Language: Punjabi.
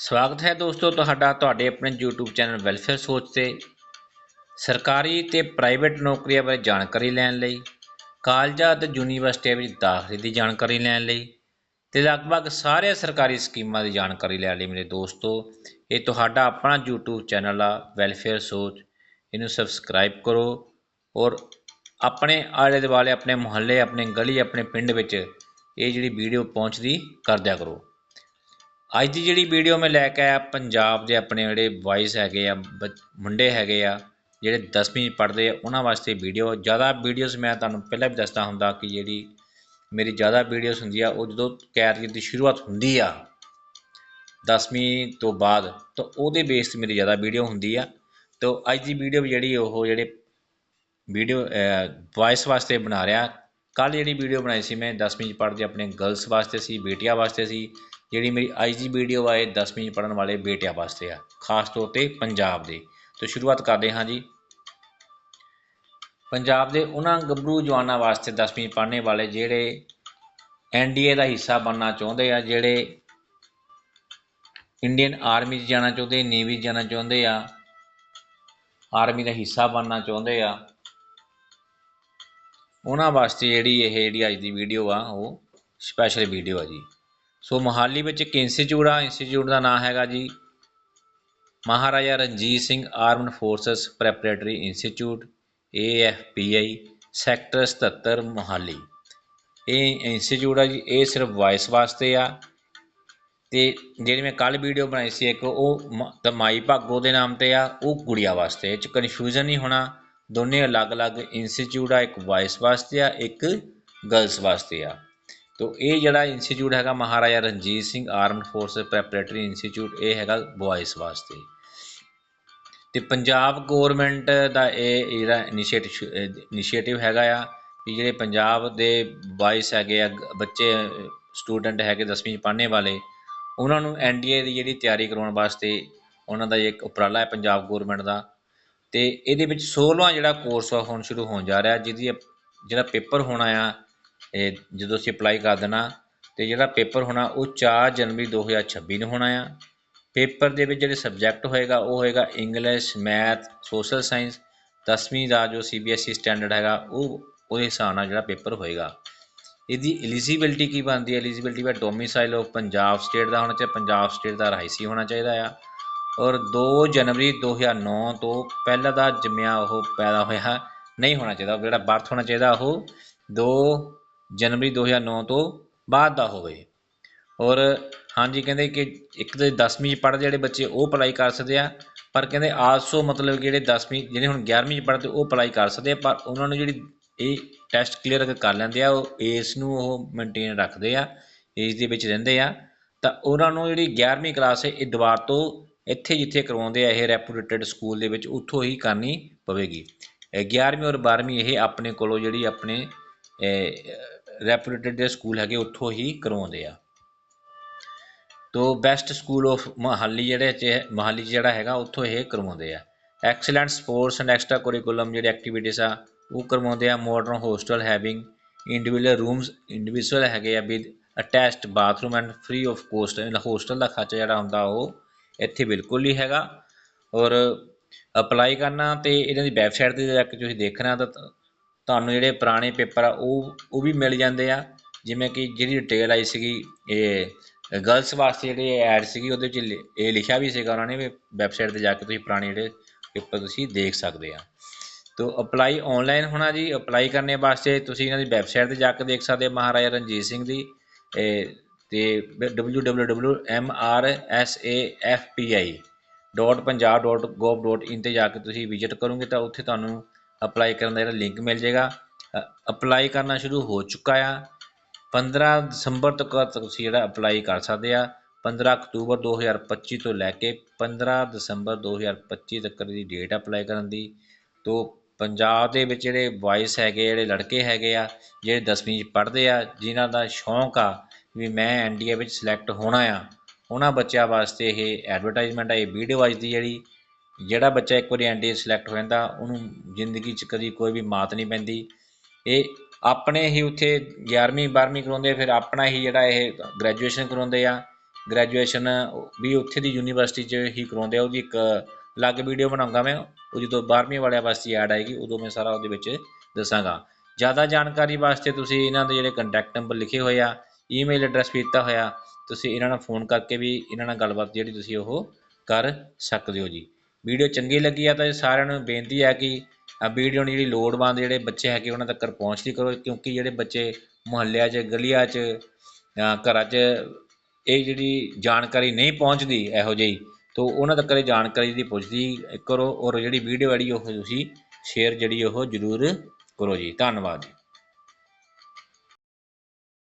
ਸਵਾਗਤ ਹੈ ਦੋਸਤੋ ਤੁਹਾਡਾ, ਤੁਹਾਡੇ ਆਪਣੇ YouTube ਚੈਨਲ ਵੈਲਫੇਅਰ ਸੋਚ ਤੇ। ਸਰਕਾਰੀ ਤੇ ਪ੍ਰਾਈਵੇਟ ਨੌਕਰੀਆਂ ਬਾਰੇ ਜਾਣਕਾਰੀ ਲੈਣ ਲਈ ਕਾਲਜਾਂ ਅਤੇ ਯੂਨੀਵਰਸਿਟੀਆਂ ਵਿੱਚ ਦਾਖਲੇ ਦੀ ਜਾਣਕਾਰੀ ਲੈਣ ਲਈ ਤੇ ਲਗਭਗ ਸਾਰੇ ਸਰਕਾਰੀ ਸਕੀਮਾਂ ਦੀ ਜਾਣਕਾਰੀ ਲੈਣ ਲਈ ਮੇਰੇ ਦੋਸਤੋ, ਇਹ ਤੁਹਾਡਾ ਆਪਣਾ YouTube ਚੈਨਲ ਆ ਵੈਲਫੇਅਰ ਸੋਚ ਇਹਨੂੰ ਸਬਸਕ੍ਰਾਈਬ ਕਰੋ ਔਰ ਆਪਣੇ ਆਲੇ ਦੁਆਲੇ, ਆਪਣੇ ਮੁਹੱਲੇ, ਆਪਣੇ ਗਲੀ, ਆਪਣੇ ਪਿੰਡ ਵਿੱਚ ਇਹ ਜਿਹੜੀ ਵੀਡੀਓ ਪਹੁੰਚਦੀ, ਕਰ ਦਿਆ ਕਰੋ। ਅੱਜ ਦੀ ਜਿਹੜੀ ਵੀਡੀਓ ਮੈਂ ਲੈ ਕੇ ਆਇਆ, ਪੰਜਾਬ ਦੇ ਆਪਣੇ ਜਿਹੜੇ ਵਾਈਸ ਹੈਗੇ ਆ, ਬੱਚ- ਮੁੰਡੇ ਹੈਗੇ ਆ, ਜਿਹੜੇ 10ਵੀਂ ਪੜ੍ਹਦੇ ਆ, ਉਹਨਾਂ ਵਾਸਤੇ ਵੀਡੀਓ ਜ਼ਿਆਦਾ ਵੀਡੀਓਜ਼ ਮੈਂ ਤੁਹਾਨੂੰ ਪਹਿਲਾਂ ਵੀ ਦੱਸਦਾ ਹੁੰਦਾ ਕਿ ਜਿਹੜੀ ਮੇਰੀ ਜ਼ਿਆਦਾ ਵੀਡੀਓਜ਼ ਹੁੰਦੀ ਆ, ਉਹ ਜਦੋਂ ਕੈਰੀਅਰ ਦੀ ਸ਼ੁਰੂਆਤ ਹੁੰਦੀ ਆ 10ਵੀਂ ਤੋਂ ਬਾਅਦ, ਤਾਂ ਉਹਦੇ ਬੇਸ ਤੇ ਮੇਰੀ ਜ਼ਿਆਦਾ ਵੀਡੀਓ ਹੁੰਦੀ ਆ, ਤਾਂ ਅੱਜ ਦੀ ਵੀਡੀਓ ਜਿਹੜੀ ਉਹ ਜਿਹੜੇ ਵੀਡੀਓ ਵੌਇਸ ਵਾਸਤੇ ਬਣਾ ਰਿਹਾ ਕੱਲ ਜਿਹੜੀ ਵੀਡੀਓ ਬਣਾਈ ਸੀ ਮੈਂ 10ਵੀਂ ਚ ਪੜ੍ਹਦੇ ਆਪਣੇ ਗਰਲਸ ਵਾਸਤੇ ਸੀ, ਬੇਟੀਆਂ ਵਾਸਤੇ ਸੀ ਜਿਹੜੀ ਮੇਰੀ ਅੱਜ ਦੀ ਵੀਡੀਓ ਆ, ਇਹ 10ਵੀਂ ਚ ਪੜ੍ਹਨ ਵਾਲੇ ਬੇਟਿਆਂ ਵਾਸਤੇ ਆ, ਖਾਸ ਤੌਰ ਤੇ ਪੰਜਾਬ ਦੇ। ਤੋਂ ਸ਼ੁਰੂਆਤ ਕਰਦੇ ਹਾਂ ਜੀ। ਪੰਜਾਬ ਦੇ ਉਹਨਾਂ ਗੱਭਰੂ ਜਵਾਨਾਂ ਵਾਸਤੇ 10ਵੀਂ ਪੜ੍ਹਨੇ ਵਾਲੇ ਜਿਹੜੇ ਐਨਡੀਏ ਦਾ ਹਿੱਸਾ ਬਣਨਾ ਚਾਹੁੰਦੇ ਆ, ਜਿਹੜੇ ਇੰਡੀਅਨ ਆਰਮੀ 'ਚ ਜਾਣਾ ਚਾਹੁੰਦੇ ਨੇਵੀ 'ਚ ਜਾਣਾ ਚਾਹੁੰਦੇ ਆ ਆਰਮੀ ਦਾ ਹਿੱਸਾ ਬਣਨਾ ਚਾਹੁੰਦੇ ਆ, ਉਹਨਾਂ ਵਾਸਤੇ ਜਿਹੜੀ ਇਹ ਜਿਹੜੀ ਅੱਜ ਦੀ ਵੀਡੀਓ ਆ, ਉਹ ਸਪੈਸ਼ਲ ਵੀਡੀਓ ਆ ਜੀ। ਸੋ ਮੋਹਾਲੀ ਵਿੱਚ ਇੱਕ ਇੰਸਟੀਚਿਊਟ ਆ, ਇੰਸਟੀਚਿਊਟ ਦਾ ਨਾਮ ਹੈਗਾ ਜੀ Maharaja Ranjit Singh armed forces preparatory institute AFPI sector 77 Mohali. ਇਹ ਇੰਸਟੀਚਿਊਟ ਆ ਜੀ, ਇਹ ਸਿਰਫ ਵਾਇਸ ਵਾਸਤੇ ਆ ਤੇ ਜਿਹੜੀ ਮੈਂ ਕੱਲ ਵੀਡੀਓ ਬਣਾਈ ਸੀ ਇੱਕ, ਉਹ ਮ- ਮਾਈ ਭਾਗੋ ਦੇ ਨਾਮ ਤੇ ਆ, ਉਹ ਕੁੜੀਆਂ ਵਾਸਤੇ, ਇਹ ਚ ਕਨਫਿਊਜ਼ਨ ਨਹੀਂ ਹੋਣਾ। ਦੋਨੇ ਅਲੱਗ-ਅਲੱਗ ਇੰਸਟੀਚਿਊਟ ਆ, ਇੱਕ ਵਾਇਸ ਵਾਸਤੇ ਆ, ਇੱਕ ਗਰਲਸ ਵਾਸਤੇ ਆ। ਤੋ ਇਹ ਜਿਹੜਾ ਇੰਸਟੀਚਿਊਟ ਹੈਗਾ Maharaja Ranjit Singh armed force preparatory institute ਇਹ ਹੈਗਾ ਬॉयਜ਼ ਵਾਸਤੇ। ਤੇ ਪੰਜਾਬ ਗਵਰਨਮੈਂਟ ਦਾ ਇਹ ਜਿਹੜਾ ਇਨੀਸ਼ੀਏਟਿਵ ਇਨੀਸ਼ੀਏਟਿਵ ਹੈਗਾ ਆ ਵੀ ਜਿਹੜੇ ਪੰਜਾਬ ਦੇ ਬॉयਜ਼ ਹੈਗੇ ਆ ਬੱਚੇ ਸਟੂਡੈਂਟ ਹੈਗੇ 10ਵੀਂ ਚ ਪੜ੍ਹਨੇ ਵਾਲੇ, ਉਹਨਾਂ ਨੂੰ ਐਨਡੀਏ ਦੀ ਜਿਹੜੀ ਤਿਆਰੀ ਕਰਵਾਉਣ ਵਾਸਤੇ ਉਹਨਾਂ ਦਾ ਇੱਕ ਉਪਰਾਲਾ ਹੈ ਪੰਜਾਬ ਗਵਰਨਮੈਂਟ ਦਾ। ਤੇ ਇਹਦੇ ਵਿੱਚ 16ਵਾਂ ਜਿਹੜਾ ਕੋਰਸ ਆ, ਹੁਣ ਸ਼ੁਰੂ ਹੋਣ ਜਾ ਰਿਹਾ, ਜਿਹਦੀ ਜਿਹੜਾ ਪੇਪਰ ਹੋਣਾ ਆ ਇਹ ਜਦੋਂ ਅਸੀਂ ਅਪਲਾਈ ਕਰ ਦੇਣਾ ਅਤੇ ਜਿਹੜਾ ਪੇਪਰ ਹੋਣਾ ਉਹ ਚਾਰ ਜਨਵਰੀ 2026 ਨੂੰ ਹੋਣਾ ਆ। ਪੇਪਰ ਦੇ ਵਿੱਚ ਜਿਹੜੇ ਸਬਜੈਕਟ ਹੋਏਗਾ ਉਹ ਹੋਏਗਾ ਇੰਗਲਿਸ਼ ਮੈਥ ਸੋਸ਼ਲ ਸਾਇੰਸ 10ਵੀਂ ਦਾ ਜੋ C B S E standard ਹੈਗਾ ਉਹ ਉਹਦੇ ਹਿਸਾਬ ਨਾਲ ਜਿਹੜਾ ਪੇਪਰ ਹੋਏਗਾ। ਇਹਦੀ ਐਲੀਜੀਬਿਲਟੀ ਕੀ ਬਣਦੀ ਹੈ? ਐਲੀਜੀਬਿਲਟੀ ਹੈ ਡੋਮਿਸਾਈਲ ਆਫ ਪੰਜਾਬ ਸਟੇਟ ਦਾ ਹੋਣਾ ਚਾਹੀਦਾ, ਪੰਜਾਬ ਸਟੇਟ ਦਾ ਰਹਾਇਸੀ ਹੋਣਾ ਚਾਹੀਦਾ ਆ। ਔਰ 2 ਜਨਵਰੀ 2009 ਤੋਂ ਪਹਿਲਾਂ ਦਾ ਜੰਮਿਆ ਉਹ ਪੈਦਾ ਹੋਇਆ, ਨਹੀਂ ਹੋਣਾ ਚਾਹੀਦਾ, ਜਿਹੜਾ ਬਰਥ ਹੋਣਾ ਚਾਹੀਦਾ ਉਹ 2 ਜਨਵਰੀ 2009 ਤੋਂ ਬਾਅਦ ਦਾ ਹੋਵੇ। ਔਰ ਹਾਂਜੀ, ਕਹਿੰਦੇ ਕਿ ਇੱਕ ਤੇ 10ਵੀਂ ਚ ਪੜ੍ਹਦੇ ਜਿਹੜੇ ਬੱਚੇ ਉਹ ਅਪਲਾਈ ਕਰ ਸਕਦੇ ਆ, ਪਰ ਕਹਿੰਦੇ ਆਲਸੋ ਮਤਲਬ ਕਿ ਜਿਹੜੇ 10ਵੀਂ ਜਿਹੜੇ ਹੁਣ 11ਵੀਂ ਚ ਪੜ੍ਹਦੇ ਉਹ ਅਪਲਾਈ ਕਰ ਸਕਦੇ ਆ, ਪਰ ਉਹਨਾਂ ਨੂੰ ਜਿਹੜੀ ਇਹ ਟੈਸਟ ਕਲੀਅਰ ਕਰ ਲੈਂਦੇ ਆ, ਉਹ ਏਜ ਨੂੰ ਉਹ ਮੇਨਟੇਨ ਰੱਖਦੇ ਆ ਏਜ ਦੇ ਵਿੱਚ ਰਹਿੰਦੇ ਆ, ਤਾਂ ਉਹਨਾਂ ਨੂੰ ਜਿਹੜੀ 11ਵੀਂ ਕਲਾਸ ਹੈ, ਇਹ ਦੁਬਾਰ ਤੋਂ ਇੱਥੇ ਜਿੱਥੇ ਕਰਵਾਉਂਦੇ ਆ, ਇਹ ਰੈਪੂਟੇਟਡ ਸਕੂਲ ਦੇ ਵਿੱਚ ਉੱਥੋਂ ਹੀ ਕਰਨੀ ਪਵੇਗੀ। ਇਹ 11ਵੀਂ ਔਰ 12ਵੀਂ ਇਹ ਆਪਣੇ ਕੋਲੋਂ ਜਿਹੜੀ ਆਪਣੇ ਰੈਪੂਟੇਟਡ ਦੇ ਸਕੂਲ ਹੈਗੇ, ਉੱਥੋਂ ਹੀ ਕਰਵਾਉਂਦੇ ਆ। ਤੋ ਬੈਸਟ ਸਕੂਲ ਆਫ ਮੋਹਾਲੀ ਜਿਹੜੇ ਚ ਮੋਹਾਲੀ 'ਚ ਜਿਹੜਾ ਹੈਗਾ, ਉੱਥੋਂ ਇਹ ਕਰਵਾਉਂਦੇ ਆ। Excellent sports and extra curriculum ਜਿਹੜੇ ਐਕਟੀਵਿਟੀਜ਼ ਆ, ਉਹ ਕਰਵਾਉਂਦੇ ਆ। Modern hostel having individual rooms individual ਹੈਗੇ ਆ with attached bathroom and free of cost ਇਹਨਾਂ ਹੋਸਟਲ ਦਾ ਖਰਚਾ ਜਿਹੜਾ ਹੁੰਦਾ, ਉਹ ਇੱਥੇ ਬਿਲਕੁਲ ਹੀ ਹੈਗਾ। ਔਰ ਅਪਲਾਈ ਕਰਨਾ ਤੇ ਇਹਨਾਂ ਦੀ ਵੈਬਸਾਈਟ ਤੇ ਜਾ ਕੇ ਤੁਸੀਂ ਦੇਖਣਾ ਤਾਂ ਤੁਹਾਨੂੰ ਜਿਹੜੇ ਪੁਰਾਣੇ ਪੇਪਰ ਆ, ਉਹ ਉਹ ਵੀ ਮਿਲ ਜਾਂਦੇ ਆ। ਜਿਵੇਂ ਕਿ ਜਿਹੜੀ ਡਿਟੇਲ ਆਈ ਸੀਗੀ, ਇਹ ਗਰਲਸ ਵਾਸਤੇ ਜਿਹੜੇ ਐਡ ਸੀਗੀ, ਉਹਦੇ ਵਿੱਚ ਲਿ- ਇਹ ਲਿਖਿਆ ਵੀ ਸੀਗਾ ਉਹਨਾਂ ਨੇ ਵੀ ਵੈਬਸਾਈਟ ਤੇ ਜਾ ਕੇ ਤੁਸੀਂ ਪੁਰਾਣੇ ਜਿਹੜੇ ਪੇਪਰ ਤੁਸੀਂ ਦੇਖ ਸਕਦੇ ਆ। ਤੋ ਅਪਲਾਈ ਆਨਲਾਈਨ ਹੋਣਾ ਜੀ ਅਪਲਾਈ ਕਰਨੇ ਵਾਸਤੇ ਤੁਸੀਂ ਇਹਨਾਂ ਦੀ ਵੈਬਸਾਈਟ ਤੇ ਜਾ ਕੇ ਦੇਖ ਸਕਦੇ ਹੋ ਮਹਾਰਾਜਾ ਰਣਜੀਤ ਸਿੰਘ ਦੀ। ਇਹ, ਤੇ www.mrsafpi.punjab.gov.in ਤੇ ਜਾ ਕੇ ਤੁਸੀਂ ਵਿਜ਼ਿਟ ਕਰੋਗੇ ਤਾਂ ਉੱਥੇ ਤੁਹਾਨੂੰ ਅਪਲਾਈ ਕਰਨ ਦਾ ਜਿਹੜਾ ਲਿੰਕ ਮਿਲ ਜਾਏਗਾ। ਅਪਲਾਈ ਕਰਨਾ ਸ਼ੁਰੂ ਹੋ ਚੁੱਕਾ ਆ। 15 ਦਸੰਬਰ ਤੱਕ ਤੁਸੀਂ ਜਿਹੜਾ ਅਪਲਾਈ ਕਰ ਸਕਦੇ ਆ। 15 ਅਕਤੂਬਰ 2025 ਤੋਂ ਲੈ ਕੇ 15 ਦਸੰਬਰ 2025 ਤੱਕ ਦੀ ਡੇਟ ਅਪਲਾਈ ਕਰਨ ਦੀ। ਤੋ ਪੰਜਾਬ ਦੇ ਵਿੱਚ ਜਿਹੜੇ ਬॉयਜ਼ ਹੈਗੇ ਜਿਹੜੇ ਲੜਕੇ ਹੈਗੇ ਆ, ਜਿਹੜੇ 10ਵੀਂ ਚ ਪੜ੍ਹਦੇ ਆ, ਜਿਨ੍ਹਾਂ ਦਾ ਸ਼ੌਂਕ ਆ ਵੀ ਮੈਂ ਐਨਡੀਏ ਵਿੱਚ ਸਿਲੈਕਟ ਹੋਣਾ ਆ, ਉਹਨਾਂ ਬੱਚਿਆਂ ਵਾਸਤੇ ਇਹ ਐਡਵਰਟਾਈਜ਼ਮੈਂਟ ਆ, ਇਹ ਵੀਡੀਓ ਅੱਜ ਦੀ ਜਿਹੜੀ ਜਿਹੜਾ ਬੱਚਾ ਇੱਕ ਵਾਰੀ ਐਨਡੀਏ ਸਿਲੈਕਟ ਹੋ ਜਾਂਦਾ ਉਹਨੂੰ ਜ਼ਿੰਦਗੀ 'ਚ ਕਦੀ ਕੋਈ ਵੀ ਮਾਤ ਨਹੀਂ ਪੈਂਦੀ। ਇਹ ਆਪਣੇ ਹੀ ਉੱਥੇ 11ਵੀਂ 12ਵੀਂ ਕਰਾਉਂਦੇ, ਫਿਰ ਆਪਣਾ ਹੀ ਜਿਹੜਾ ਇਹ ਗ੍ਰੈਜੂਏਸ਼ਨ ਕਰਾਉਂਦੇ ਆ। ਗ੍ਰੈਜੂਏਸ਼ਨ ਵੀ ਉੱਥੇ ਦੀ ਯੂਨੀਵਰਸਿਟੀ 'ਚ ਹੀ ਕਰਾਉਂਦੇ ਆ। ਉਹਦੀ ਇੱਕ ਅਲੱਗ ਵੀਡੀਓ ਬਣਾਉਂਗਾ ਮੈਂ। ਉਹ ਜਦੋਂ 12ਵੀਂ ਵਾਲਿਆਂ ਵਾਸਤੇ ਐਡ ਆਏਗੀ, ਉਦੋਂ ਮੈਂ ਸਾਰਾ ਉਹਦੇ ਵਿੱਚ ਦੱਸਾਂਗਾ। ਜ਼ਿਆਦਾ ਜਾਣਕਾਰੀ ਵਾਸਤੇ ਤੁਸੀਂ ਇਹਨਾਂ ਦੇ ਜਿਹੜੇ ਕੰਟੈਕਟ ਨੰਬਰ ਲਿਖੇ ਹੋਏ ਆ ਈਮੇਲ ਐਡਰੈਸ ਵੀ ਦਿੱਤਾ ਹੋਇਆ, ਤੁਸੀਂ ਇਹਨਾਂ ਨਾਲ ਫੋਨ ਕਰਕੇ ਵੀ ਇਹਨਾਂ ਨਾਲ ਗੱਲਬਾਤ ਜਿਹੜੀ ਤੁਸੀਂ ਉਹ ਕਰ ਸਕਦੇ ਹੋ ਜੀ। ਵੀਡੀਓ ਚੰਗੀ ਲੱਗੀ ਆ ਤਾਂ ਸਾਰਿਆਂ ਨੂੰ ਬੇਨਤੀ ਹੈ ਕਿ ਆ ਵੀਡੀਓ ਨੂੰ ਜਿਹੜੀ ਲੋੜਵੰਦ ਜਿਹੜੇ ਬੱਚੇ ਹੈਗੇ, ਉਹਨਾਂ ਤੱਕ ਪਹੁੰਚਦੀ ਕਰੋ, ਕਿਉਂਕਿ ਜਿਹੜੇ ਬੱਚੇ ਮੁਹੱਲਿਆਂ 'ਚ, ਗਲੀਆਂ 'ਚ ਘਰਾਂ 'ਚ ਇਹ ਜਿਹੜੀ ਜਾਣਕਾਰੀ ਨਹੀਂ ਪਹੁੰਚਦੀ ਇਹੋ ਜਿਹੀ, ਤੋਂ ਉਹਨਾਂ ਤੱਕ ਇਹ ਜਾਣਕਾਰੀ ਦੀ ਪੁੱਛਦੀ ਕਰੋ ਔਰ ਜਿਹੜੀ ਵੀਡੀਓ ਜਿਹੜੀ ਉਹ ਤੁਸੀਂ ਸ਼ੇਅਰ ਜਿਹੜੀ ਉਹ ਜ਼ਰੂਰ ਕਰੋ ਜੀ। ਧੰਨਵਾਦ ਜੀ।